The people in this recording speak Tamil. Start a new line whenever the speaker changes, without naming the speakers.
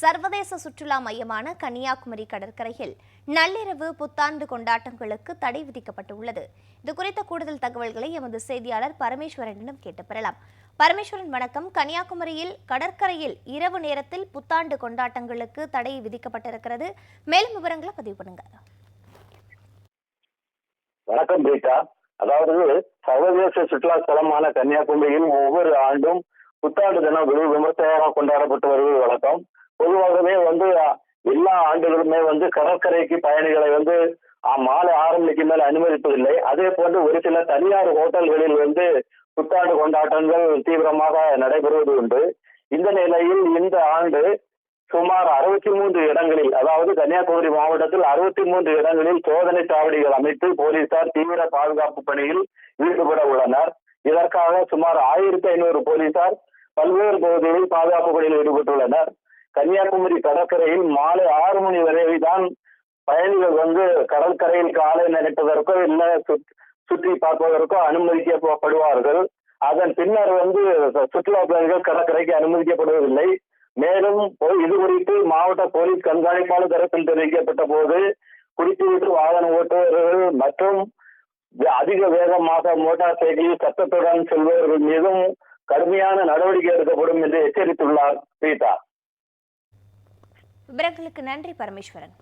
சர்வதேச சுற்றுலா மையமான கன்னியாகுமரி கடற்கரையில் நள்ளிரவு புத்தாண்டு கொண்டாட்டங்களுக்கு தடை விதிக்கப்பட்டுள்ளது. இது குறித்த கூடுதல் தகவல்களை எமது செய்தியாளர் பரமேஸ்வரனிடம் கேட்டு பெறலாம். பரமேஸ்வரன் வணக்கம். கன்னியாகுமரியில் கடற்கரையில் இரவு நேரத்தில் புத்தாண்டு கொண்டாட்டங்களுக்கு தடை விதிக்கப்பட்டிருக்கிறது. மேலும் விவரங்களை பதிவு பண்ணுங்க.
வணக்கம் பிரீட்டா. அதாவது சர்வதேச சுற்றுலா தலமான கன்னியாகுமரியில் ஒவ்வொரு ஆண்டும் புத்தாண்டு தினம் வெகு விமர்சையாக கொண்டாடப்பட்டு வருவது வழக்கம். பொதுவாகவே வந்து எல்லா ஆண்டுகளுமே வந்து கடற்கரைக்கு பயணிகளை வந்து மாலை ஆறு மணிக்கு மேல் அனுமதிப்பதில்லை. அதே போன்று ஒரு சில தனியார் ஹோட்டல்களில் வந்து புத்தாண்டு கொண்டாட்டங்கள் தீவிரமாக நடைபெறுவது உண்டு. இந்த நிலையில் இந்த ஆண்டு சுமார் அறுபத்தி மூன்று இடங்களில் அதாவது கன்னியாகுமரி மாவட்டத்தில் அறுபத்தி மூன்று இடங்களில் சோதனை சாவடிகள் அமைத்து போலீசார் தீவிர பாதுகாப்பு பணியில் ஈடுபட உள்ளனர். இதற்காக சுமார் ஆயிரத்தி ஐநூறு போலீசார் பல்வேறு பகுதிகளில் பாதுகாப்பு பணியில் ஈடுபட்டுள்ளனர். கன்னியாகுமரி கடற்கரையில் மாலை ஆறு மணி வரை தான் பயணிகள் வந்து கடற்கரையில் காலை நினைப்பதற்கோ இல்ல சுற்றி பார்ப்பதற்கோ அனுமதிக்கப்படுவார்கள். அதன் பின்னர் வந்து சுற்றுலா பயணிகள் கடற்கரைக்கு அனுமதிக்கப்படுவதில்லை. மேலும் இது குறித்து மாவட்ட போலீஸ் கண்காணிப்பாளர் தரப்பில் தெரிவிக்கப்பட்ட போது குடித்துவிட்டு வாகன ஓட்டுநர்கள் மற்றும் அதிக வேகமாக மோட்டார் சைக்கிளில் சத்தத்துடன் செல்பவர்கள் மீதும் கடுமையான நடவடிக்கை எடுக்கப்படும் என்று எச்சரித்துள்ளார் சீதா
விவரங்களுக்கு நன்றி பரமேஸ்வரன்.